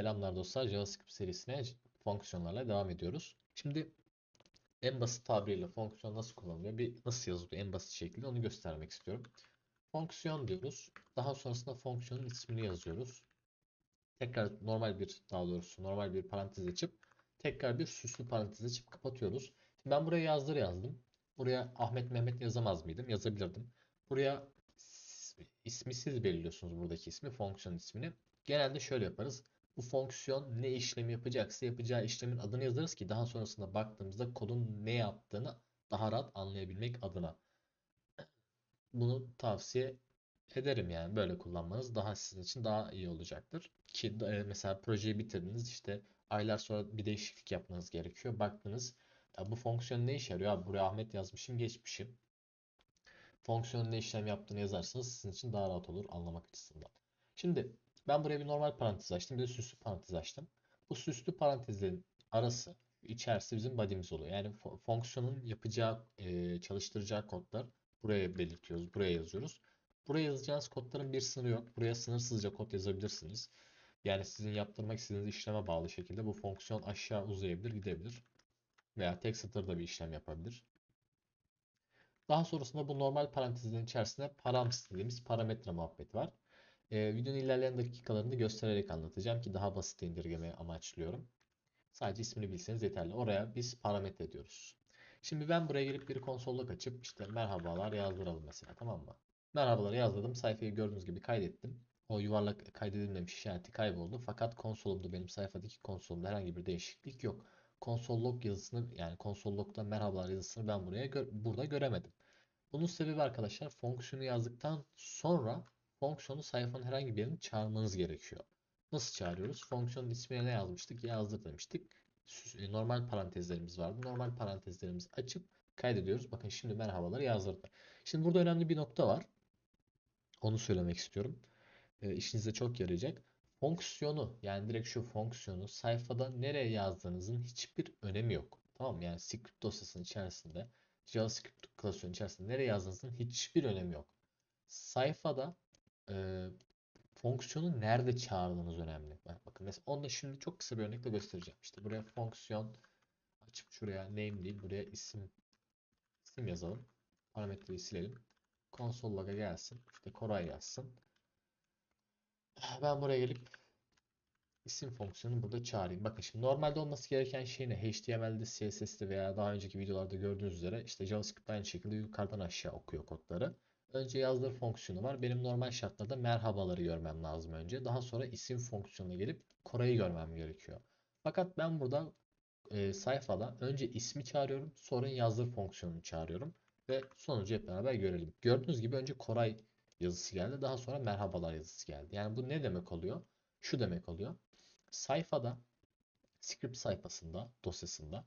Selamlar dostlar. JavaScript serisine fonksiyonlarla devam ediyoruz. Şimdi en basit tabiriyle fonksiyon nasıl kullanılıyor, bir nasıl yazılıyor en basit şekilde onu göstermek istiyorum. Fonksiyon diyoruz. Daha sonrasında fonksiyonun ismini yazıyoruz. Tekrar normal bir daha doğrusu normal bir parantez açıp tekrar bir süslü parantez açıp kapatıyoruz. Şimdi ben buraya yazdır yazdım. Buraya Ahmet Mehmet yazamaz mıydım? Yazabilirdim. Buraya ismi siz belirliyorsunuz buradaki ismi, fonksiyon ismini. Genelde şöyle yaparız. Bu fonksiyon ne işlemi yapacaksa yapacağı işlemin adını yazarız ki daha sonrasında baktığımızda kodun ne yaptığını daha rahat anlayabilmek adına. Bunu tavsiye ederim yani böyle kullanmanız daha sizin için daha iyi olacaktır. Ki e, mesela projeyi bitirdiniz işte aylar sonra bir değişiklik yapmanız gerekiyor. Baktınız ya bu fonksiyon ne işe yarıyor? Abi buraya Ahmet yazmışım geçmişim. Fonksiyonun ne işlem yaptığını yazarsanız sizin için daha rahat olur anlamak açısından. Şimdi ben buraya bir normal parantez açtım. Bir de süslü parantez açtım. Bu süslü parantezlerin arası içerisi bizim body'miz oluyor. Yani fonksiyonun yapacağı, e, çalıştıracağı kodlar buraya belirtiyoruz. Buraya yazıyoruz. Buraya yazacağınız kodların bir sınırı yok. Buraya sınırsızca kod yazabilirsiniz. Yani sizin yaptırmak istediğiniz işleme bağlı şekilde bu fonksiyon aşağı uzayabilir, gidebilir. Veya tek satırda bir işlem yapabilir. Daha sonrasında bu normal parantezlerin içerisinde params dediğimiz parametre muhabbeti var. Ee, videonun ilerleyen dakikalarını göstererek anlatacağım ki daha basit indirgemeyi amaçlıyorum. Sadece ismini bilseniz yeterli. Oraya biz parametre diyoruz. Şimdi ben buraya gelip bir konsolluk açıp işte merhabalar yazdıralım mesela tamam mı? Merhabalar yazdırdım. Sayfayı gördüğünüz gibi kaydettim. O yuvarlak kaydedilmemiş işareti kayboldu. Fakat konsolumda benim sayfadaki konsolumda herhangi bir değişiklik yok. Konsol log yazısını yani konsol log'da merhabalar yazısını ben buraya gö burada göremedim. Bunun sebebi arkadaşlar fonksiyonu yazdıktan sonra fonksiyonu sayfanın herhangi bir yerini çağırmanız gerekiyor. Nasıl çağırıyoruz? Fonksiyonun ismine ne yazmıştık? Yazdır demiştik. E, normal parantezlerimiz vardı. Normal parantezlerimizi açıp kaydediyoruz. Bakın şimdi merhabalar yazdırdı. Şimdi burada önemli bir nokta var. Onu söylemek istiyorum. E, işinize çok yarayacak. Fonksiyonu yani direkt şu fonksiyonu sayfada nereye yazdığınızın hiçbir önemi yok. Tamam mı? Yani script dosyasının içerisinde JavaScript klasörünün içerisinde nereye yazdığınızın hiçbir önemi yok. Sayfada e, fonksiyonu nerede çağırdığınız önemli. Bakın mesela onu da şimdi çok kısa bir örnekle göstereceğim. İşte buraya fonksiyon açıp şuraya name değil buraya isim isim yazalım. Parametreyi silelim. Konsol log'a gelsin. İşte Koray yazsın. Ben buraya gelip isim fonksiyonu burada çağırayım. Bakın şimdi normalde olması gereken şey ne? HTML'de, CSS'de veya daha önceki videolarda gördüğünüz üzere işte JavaScript aynı şekilde yukarıdan aşağı okuyor kodları. Önce yazdır fonksiyonu var. Benim normal şartlarda merhabaları görmem lazım önce. Daha sonra isim fonksiyonuna gelip Koray'ı görmem gerekiyor. Fakat ben burada e, sayfada önce ismi çağırıyorum. Sonra yazdır fonksiyonunu çağırıyorum. Ve sonucu hep beraber görelim. Gördüğünüz gibi önce Koray yazısı geldi. Daha sonra merhabalar yazısı geldi. Yani bu ne demek oluyor? Şu demek oluyor. Sayfada script sayfasında, dosyasında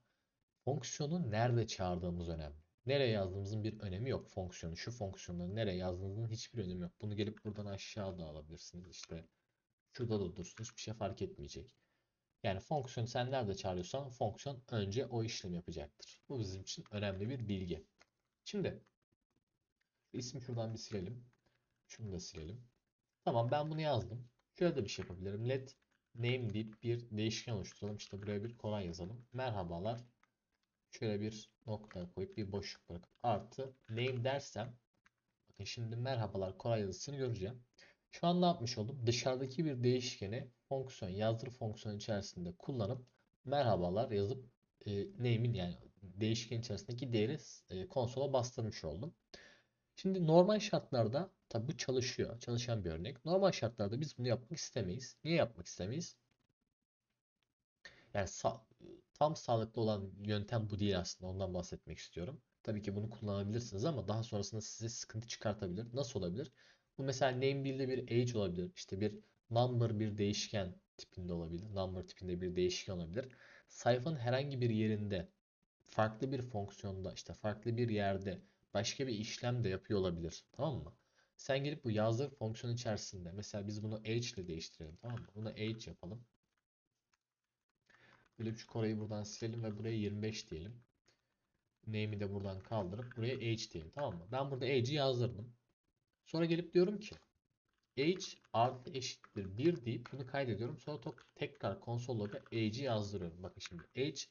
fonksiyonu nerede çağırdığımız önemli. Nereye yazdığımızın bir önemi yok. Fonksiyonu, şu fonksiyonları nereye yazdığınızın hiçbir önemi yok. Bunu gelip buradan aşağı da alabilirsiniz. İşte şurada da dursun. Hiçbir şey fark etmeyecek. Yani fonksiyon sen nerede çağırıyorsan fonksiyon önce o işlemi yapacaktır. Bu bizim için önemli bir bilgi. Şimdi ismi şuradan bir silelim. Şunu da silelim. Tamam ben bunu yazdım. Şöyle de bir şey yapabilirim. Let name deyip bir değişken oluşturalım. İşte buraya bir kolay yazalım. Merhabalar Şöyle bir nokta koyup bir boşluk bırakıp artı name dersem bakın şimdi merhabalar Koray yazısını göreceğim. Şu an ne yapmış oldum? Dışarıdaki bir değişkeni fonksiyon yazdır fonksiyonu içerisinde kullanıp merhabalar yazıp e, name'in yani değişken içerisindeki değeri e, konsola bastırmış oldum. Şimdi normal şartlarda tabi bu çalışıyor. Çalışan bir örnek. Normal şartlarda biz bunu yapmak istemeyiz. Niye yapmak istemeyiz? Yani tam sağlıklı olan yöntem bu değil aslında. Ondan bahsetmek istiyorum. Tabii ki bunu kullanabilirsiniz ama daha sonrasında size sıkıntı çıkartabilir. Nasıl olabilir? Bu mesela name bill'de bir age olabilir. İşte bir number bir değişken tipinde olabilir. Number tipinde bir değişken olabilir. Sayfanın herhangi bir yerinde farklı bir fonksiyonda işte farklı bir yerde başka bir işlem de yapıyor olabilir. Tamam mı? Sen gelip bu yazdır fonksiyon içerisinde mesela biz bunu age ile değiştirelim tamam mı? Bunu age yapalım. Böyle şu buradan silelim ve buraya 25 diyelim. Name'i de buradan kaldırıp buraya age diyelim. Tamam mı? Ben burada age'i yazdırdım. Sonra gelip diyorum ki age artı eşittir 1 deyip bunu kaydediyorum. Sonra tekrar konsol loga age'i yazdırıyorum. Bakın şimdi age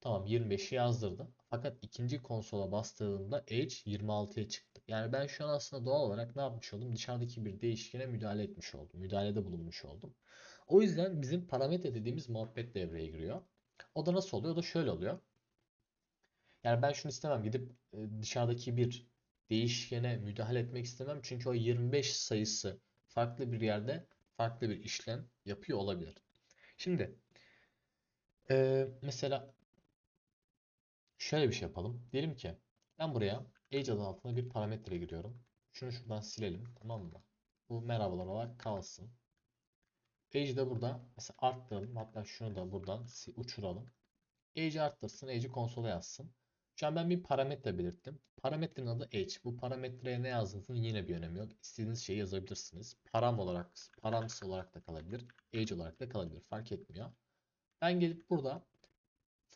tamam 25'i yazdırdım. Fakat ikinci konsola bastırdığımda age 26'ya çıktı. Yani ben şu an aslında doğal olarak ne yapmış oldum? Dışarıdaki bir değişkene müdahale etmiş oldum. Müdahalede bulunmuş oldum. O yüzden bizim parametre dediğimiz muhabbet devreye giriyor. O da nasıl oluyor? O da şöyle oluyor. Yani ben şunu istemem. Gidip e, dışarıdaki bir değişkene müdahale etmek istemem. Çünkü o 25 sayısı farklı bir yerde farklı bir işlem yapıyor olabilir. Şimdi e, mesela şöyle bir şey yapalım. Diyelim ki ben buraya age adı altına bir parametre giriyorum. Şunu şuradan silelim. Tamam mı? Bu merhabalar olarak kalsın. Age'i de burada mesela arttıralım. Hatta şunu da buradan uçuralım. Age'i arttırsın. Age'i konsola yazsın. Şu an ben bir parametre belirttim. Parametrenin adı age. Bu parametreye ne yazdığınızın yine bir önemi yok. İstediğiniz şeyi yazabilirsiniz. Param olarak, params olarak da kalabilir. Age olarak da kalabilir. Fark etmiyor. Ben gelip burada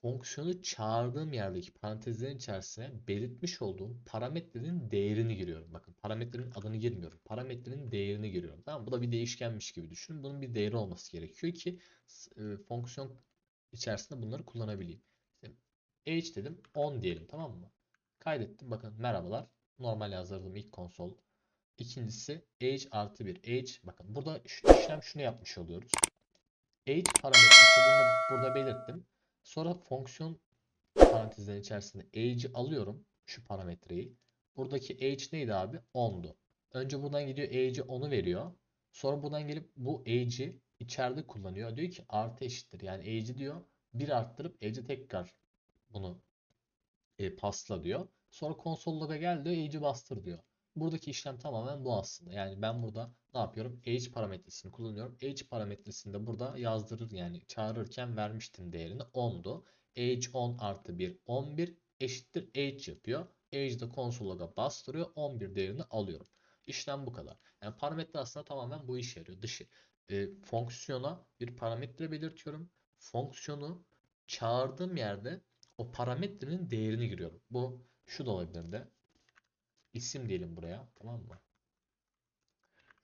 fonksiyonu çağırdığım yerdeki parantezlerin içerisine belirtmiş olduğum parametrenin değerini giriyorum. Bakın parametrenin adını girmiyorum. Parametrenin değerini giriyorum. Tamam? Bu da bir değişkenmiş gibi düşünün. Bunun bir değeri olması gerekiyor ki e, fonksiyon içerisinde bunları kullanabileyim. İşte age dedim 10 diyelim tamam mı? Kaydettim. Bakın merhabalar. Normal yazdırdım ilk konsol. İkincisi age artı 1. Age bakın burada şu işlem şunu yapmış oluyoruz. Age parametresi bunu burada belirttim. Sonra fonksiyon parantezlerin içerisinde age'i alıyorum. Şu parametreyi. Buradaki age neydi abi? 10'du. Önce buradan gidiyor age'i 10'u veriyor. Sonra buradan gelip bu age'i içeride kullanıyor. Diyor ki artı eşittir. Yani age'i diyor 1 arttırıp age'i tekrar bunu e, pasla diyor. Sonra konsol log'a gel diyor age'i bastır diyor. Buradaki işlem tamamen bu aslında. Yani ben burada ne yapıyorum? Age parametresini kullanıyorum. Age parametresini de burada yazdırır yani çağırırken vermiştim değerini 10'du. Age 10 artı 1 11 eşittir age yapıyor. Age de konsol log'a bastırıyor. 11 değerini alıyorum. İşlem bu kadar. Yani parametre aslında tamamen bu işe yarıyor. Dışı e, fonksiyona bir parametre belirtiyorum. Fonksiyonu çağırdığım yerde o parametrenin değerini giriyorum. Bu şu da olabilir de. İsim diyelim buraya. Tamam mı?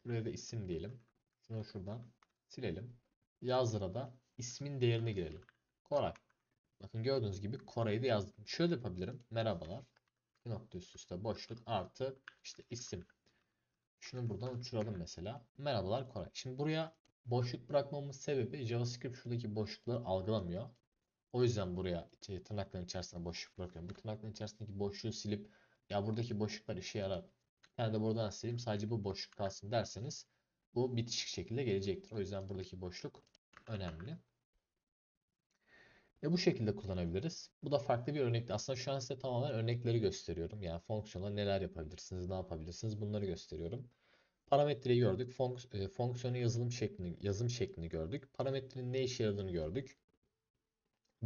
Buraya da isim diyelim. Şunu şuradan silelim. Yazdıra da ismin değerini girelim. Koray. Bakın gördüğünüz gibi Koray'ı da yazdım. Şöyle yapabilirim. Merhabalar. Bir nokta üst üste boşluk artı işte isim. Şunu buradan uçuralım mesela. Merhabalar Koray. Şimdi buraya boşluk bırakmamın sebebi JavaScript şuradaki boşlukları algılamıyor. O yüzden buraya işte tırnakların içerisine boşluk bırakıyorum. Bu tırnakların içerisindeki boşluğu silip ya buradaki boşluklar işe yarar. Tane de buradan sileyim sadece bu boşluk kalsın derseniz bu bitişik şekilde gelecektir. O yüzden buradaki boşluk önemli. Ve bu şekilde kullanabiliriz. Bu da farklı bir örnekti. Aslında şu an size tamamen örnekleri gösteriyorum. Yani fonksiyonla neler yapabilirsiniz, ne yapabilirsiniz bunları gösteriyorum. Parametreyi gördük. Fonks e, fonksiyonun yazılım şeklini, yazım şeklini gördük. Parametrenin ne işe yaradığını gördük.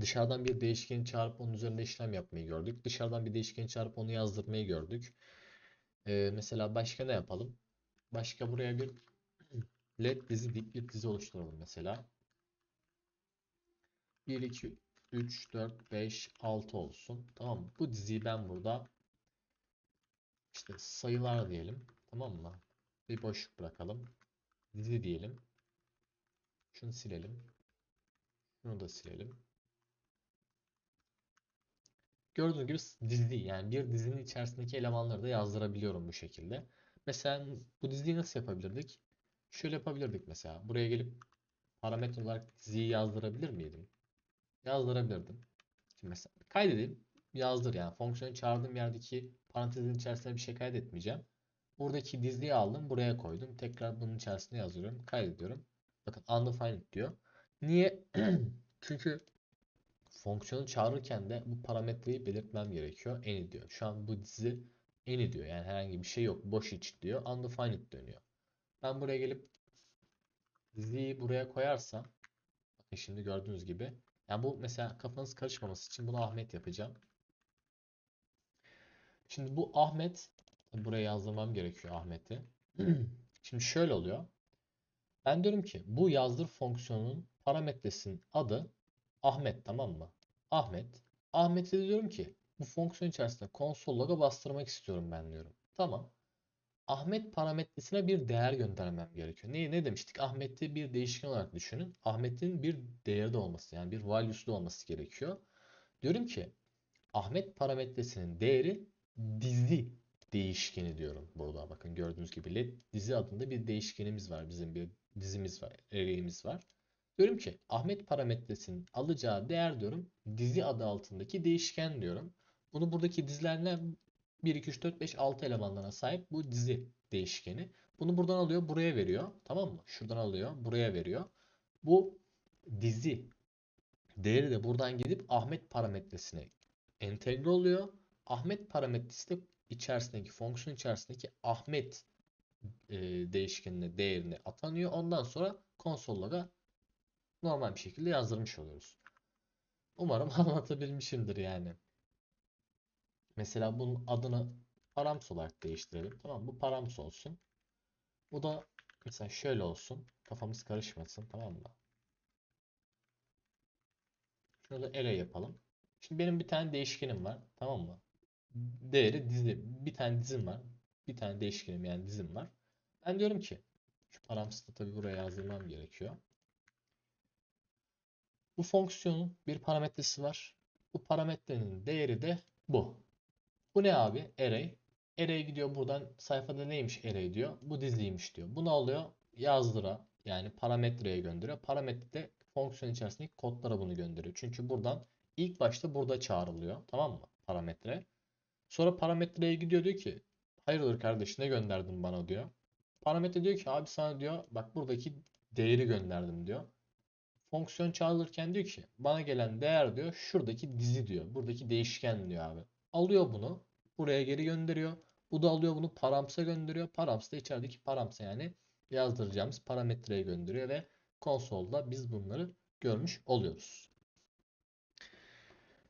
Dışarıdan bir değişkeni çağırıp onun üzerinde işlem yapmayı gördük. Dışarıdan bir değişkeni çağırıp onu yazdırmayı gördük. Ee, mesela başka ne yapalım? Başka buraya bir led dizi deyip bir dizi oluşturalım mesela. 1, 2, 3, 4, 5, 6 olsun. Tamam? Bu diziyi ben burada işte sayılar diyelim. Tamam mı? Bir boşluk bırakalım. Dizi diyelim. Şunu silelim. Şunu da silelim. Gördüğünüz gibi dizi yani bir dizinin içerisindeki elemanları da yazdırabiliyorum bu şekilde. Mesela bu diziyi nasıl yapabilirdik? Şöyle yapabilirdik mesela. Buraya gelip parametre olarak diziyi yazdırabilir miydim? Yazdırabilirdim. Şimdi mesela kaydedeyim. Yazdır yani. Fonksiyonu çağırdığım yerdeki parantezin içerisine bir şey kaydetmeyeceğim. Buradaki diziyi aldım. Buraya koydum. Tekrar bunun içerisine yazıyorum. Kaydediyorum. Bakın undefined diyor. Niye? Çünkü fonksiyonu çağırırken de bu parametreyi belirtmem gerekiyor. Any diyor. Şu an bu dizi any diyor. Yani herhangi bir şey yok. Boş iç diyor. Undefined dönüyor. Ben buraya gelip diziyi buraya koyarsam bakın şimdi gördüğünüz gibi yani bu mesela kafanız karışmaması için bunu Ahmet yapacağım. Şimdi bu Ahmet buraya yazdırmam gerekiyor Ahmet'i. Şimdi şöyle oluyor. Ben diyorum ki bu yazdır fonksiyonunun parametresinin adı Ahmet tamam mı? Ahmet. Ahmet'e diyorum ki bu fonksiyon içerisinde konsol log'a bastırmak istiyorum ben diyorum. Tamam. Ahmet parametresine bir değer göndermem gerekiyor. Ne, ne demiştik? Ahmet'i bir değişken olarak düşünün. Ahmet'in bir değeri de olması yani bir value'su da olması gerekiyor. Diyorum ki Ahmet parametresinin değeri dizi değişkeni diyorum burada. Bakın gördüğünüz gibi led dizi adında bir değişkenimiz var. Bizim bir dizimiz var, array'imiz var. Diyorum ki Ahmet parametresinin alacağı değer diyorum dizi adı altındaki değişken diyorum. Bunu buradaki dizilerle 1, 2, 3, 4, 5, 6 elemanlarına sahip bu dizi değişkeni. Bunu buradan alıyor, buraya veriyor. Tamam mı? Şuradan alıyor, buraya veriyor. Bu dizi değeri de buradan gidip Ahmet parametresine entegre oluyor. Ahmet parametresi de içerisindeki fonksiyon içerisindeki Ahmet e, değişkenine değerini atanıyor. Ondan sonra konsollara normal bir şekilde yazdırmış oluyoruz. Umarım anlatabilmişimdir yani. Mesela bunun adını params olarak değiştirelim. Tamam bu params olsun. Bu da mesela şöyle olsun. Kafamız karışmasın tamam mı? Şunu da array yapalım. Şimdi benim bir tane değişkenim var. Tamam mı? Değeri dizi. Bir tane dizim var. Bir tane değişkenim yani dizim var. Ben diyorum ki şu params'ı da tabii buraya yazdırmam gerekiyor. Bu fonksiyonun bir parametresi var. Bu parametrenin değeri de bu. Bu ne abi? Array. Array gidiyor buradan sayfada neymiş array diyor. Bu diziymiş diyor. Bu ne oluyor? Yazdıra yani parametreye gönderiyor. Parametre de fonksiyon içerisindeki kodlara bunu gönderiyor. Çünkü buradan ilk başta burada çağrılıyor. Tamam mı? Parametre. Sonra parametreye gidiyor diyor ki hayırdır kardeş ne gönderdin bana diyor. Parametre diyor ki abi sana diyor bak buradaki değeri gönderdim diyor. Fonksiyon çağrılırken diyor ki bana gelen değer diyor şuradaki dizi diyor. Buradaki değişken diyor abi. Alıyor bunu buraya geri gönderiyor. Bu da alıyor bunu params'a gönderiyor. Params da içerideki params'a yani yazdıracağımız parametreye gönderiyor ve konsolda biz bunları görmüş oluyoruz.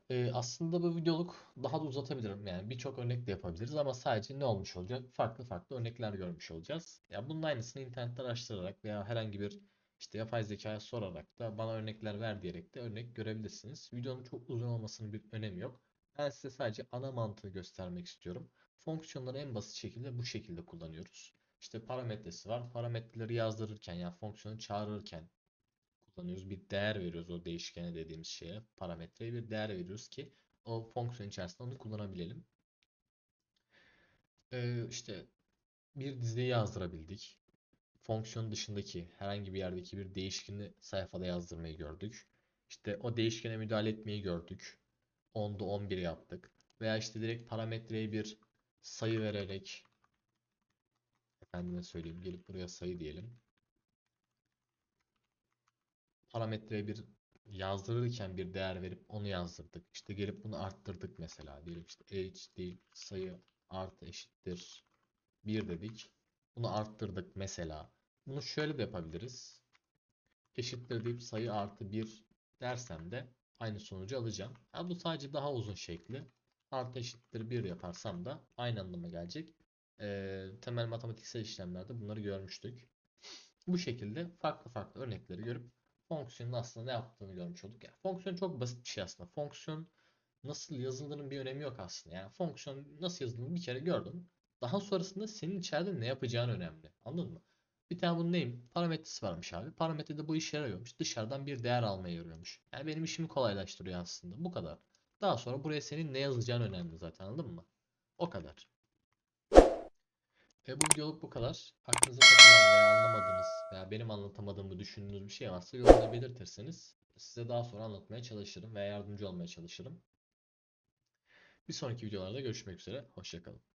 Ee, aslında bu videoluk daha da uzatabilirim. Yani birçok örnek de yapabiliriz ama sadece ne olmuş olacak? Farklı farklı örnekler görmüş olacağız. Ya bunun aynısını internetten araştırarak veya herhangi bir işte yapay zekaya sorarak da bana örnekler ver diyerek de örnek görebilirsiniz. Videonun çok uzun olmasının bir önemi yok. Ben size sadece ana mantığı göstermek istiyorum. Fonksiyonları en basit şekilde bu şekilde kullanıyoruz. İşte parametresi var. Parametreleri yazdırırken yani fonksiyonu çağırırken kullanıyoruz. Bir değer veriyoruz o değişkene dediğimiz şeye. Parametreye bir değer veriyoruz ki o fonksiyon içerisinde onu kullanabilelim. Ee, işte bir diziyi yazdırabildik. Fonksiyon dışındaki herhangi bir yerdeki bir değişkeni sayfada yazdırmayı gördük. İşte o değişkene müdahale etmeyi gördük. 10'da 11 yaptık. Veya işte direkt parametreye bir sayı vererek efendime söyleyeyim gelip buraya sayı diyelim. Parametreye bir yazdırırken bir değer verip onu yazdırdık. İşte gelip bunu arttırdık mesela. Diyelim işte age değil sayı artı eşittir 1 dedik. Bunu arttırdık mesela. Bunu şöyle de yapabiliriz. Eşittir deyip sayı artı 1 dersem de aynı sonucu alacağım. Ha, bu sadece daha uzun şekli. Artı eşittir 1 yaparsam da aynı anlama gelecek. Ee, temel matematiksel işlemlerde bunları görmüştük. Bu şekilde farklı farklı örnekleri görüp fonksiyonun aslında ne yaptığını görmüş olduk. Yani fonksiyon çok basit bir şey aslında. Fonksiyon nasıl yazıldığının bir önemi yok aslında. Yani fonksiyon nasıl yazıldığını bir kere gördün. Daha sonrasında senin içeride ne yapacağın önemli. Anladın mı? Bir tane bunun neyim? Parametresi varmış abi. Parametrede bu işe yarıyormuş. Dışarıdan bir değer almaya yarıyormuş. Yani benim işimi kolaylaştırıyor aslında. Bu kadar. Daha sonra buraya senin ne yazacağın önemli zaten anladın mı? O kadar. E, bu videoluk bu kadar. Aklınıza takılan veya anlamadığınız veya benim anlatamadığımı düşündüğünüz bir şey varsa yorumda belirtirseniz size daha sonra anlatmaya çalışırım veya yardımcı olmaya çalışırım. Bir sonraki videolarda görüşmek üzere. Hoşçakalın.